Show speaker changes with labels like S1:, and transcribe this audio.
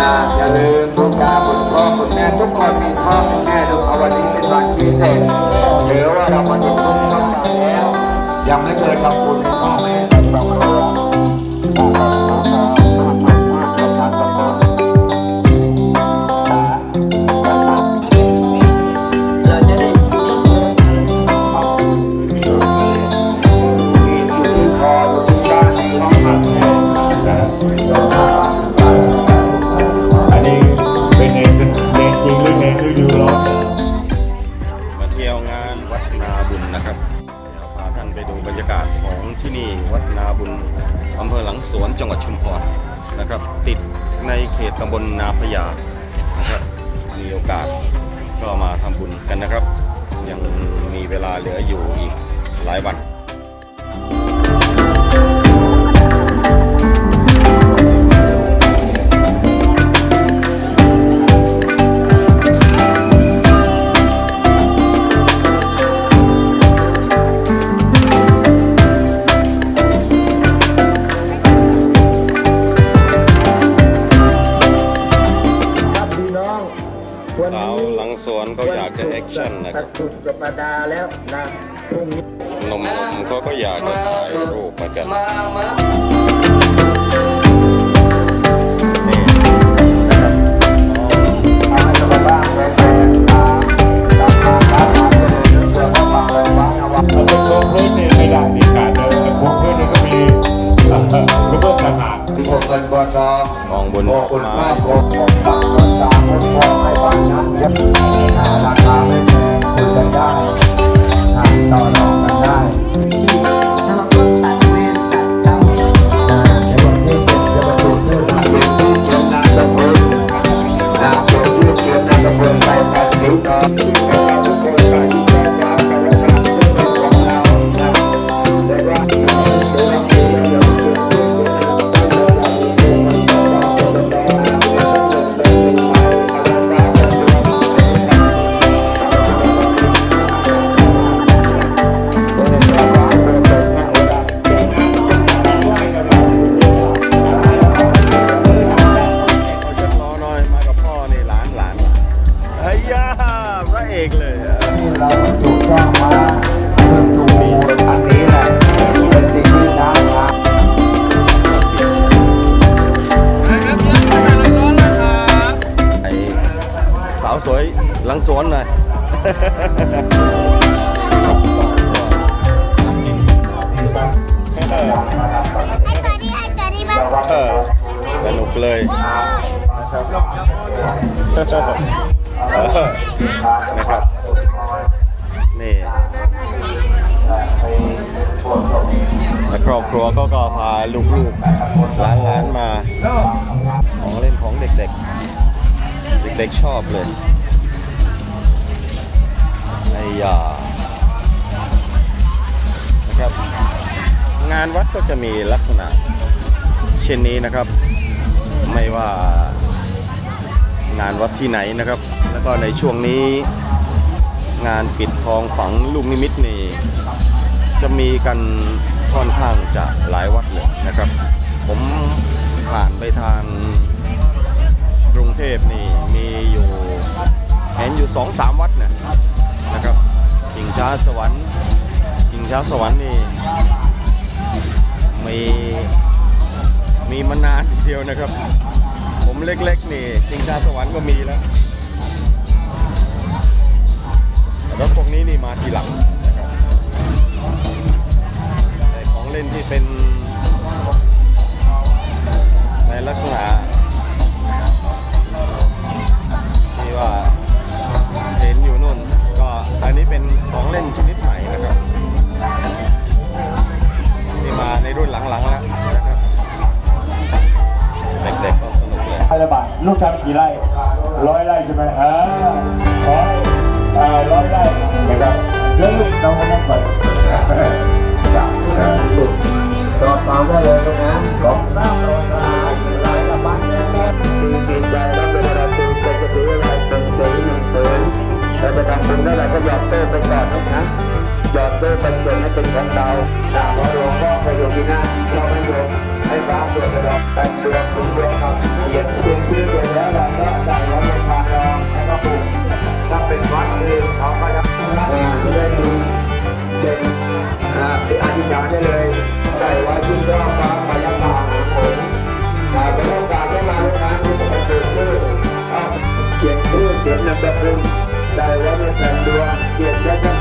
S1: นะอย่าลืมทุกชาคุณพ่อคุณแม่ทุกคนมีพ่อมีแม่ทุกเอาวันนี้เป็นวันพิเศษหรือว่าเรามาถึงทุกวันแล้ว ยังไม่เคยทำบุญให้พ่อแม่เรา นะครับ
S2: พาท่านไปดูบรรยากาศของที่นี่วัดนาบุญอำเภอหลังสวนจังหวัดชุมพรนะครับ ติดในเขตตำบลนาพญานะครับมีโอกาสก็มาทำบุญกันนะครับ ยังมีเวลาเหลืออยู่อีกหลายวัน
S1: วัน
S2: สาว
S1: นี้
S2: หลังสวนเขาอยากจะแอคชั่นนะครับ
S1: สุดสัปดาห์แล้วนะพรุ่งนี้
S2: นมนมเขาก็อยากจะถ่ายรูปเหมือนกัน
S1: มามา
S2: นี่
S1: เอาให้กลับบ้านแฟนๆมาตามมาตามมาเรื่องเรื่องของมาเลยบ้างเอาว่า
S3: เอาเป็นโครงพื้นเนี่ยไม่ได้มีการเดินโครงพื้นเนี่ยก็มีเอ่อกระเบื้องต่างหาก
S1: พวกเงินบอทอง
S2: มองบน
S1: โอ้
S2: ดอก
S1: คุณ
S2: ไม้
S1: มากโกง บ้านนั้นเยอะอ่าราคาไม่แพงคุยกันได้อ่าต่อรองกันได้
S4: แล้วเราก็ตัดเวรตัดกรรม
S1: อ่าในวันที่เจ็ดจ วน
S2: หน่อย
S5: ให้ตัวนี้ให้ตัวนี้บ้าง
S2: เออสนุกเลยเออนะครับ นี่และครอบครัวก็ก็พาลูกๆหลานๆมา ของเล่นของเด็กๆ เด็กๆชอบเลย ไอ้ยานะครับ งานวัดก็จะมีลักษณะ เช่นนี้นะครับ ไม่ว่างานวัดที่ไหนนะครับ แล้วก็ในช่วงนี้งานปิดทองฝังลูกนิมิตนี่จะมีกันค่อนข้างจะหลายวัดเลยนะครับ ผมผ่านไปทางกรุงเทพนี่มีอยู่เห็นอยู่สองสามวัดนะ นะครับจิงช้าสวรรค์จิงช้าสวรรค์นี่มีมีมานานทีเดียวนะครับ ผมเล็กๆนี่จิงชาสวรรค์ก็มีแล้วรถพวกนี้นี่มาทีหลังนะครับของเล่นที่เป็น กี่
S3: ไร่ร้อยไร่ใช่ไหมอ่าขอเอ่อร้อยไร่นะครับเรื่องเราไม่ต้องไป
S1: จับสุดจอดตามได้เลยตรงนั้นของทราบร้อยไร่ ได้เลยใส่ไว้ที่รอบฟ้าไปยังตาหาผมนะก็ต้องการให้มาลูกค้าที่จะมาเจอชื่อเขียนชื่อเขียนนามสกุลใส่ไว้ในแผ่นดวงเขียนได้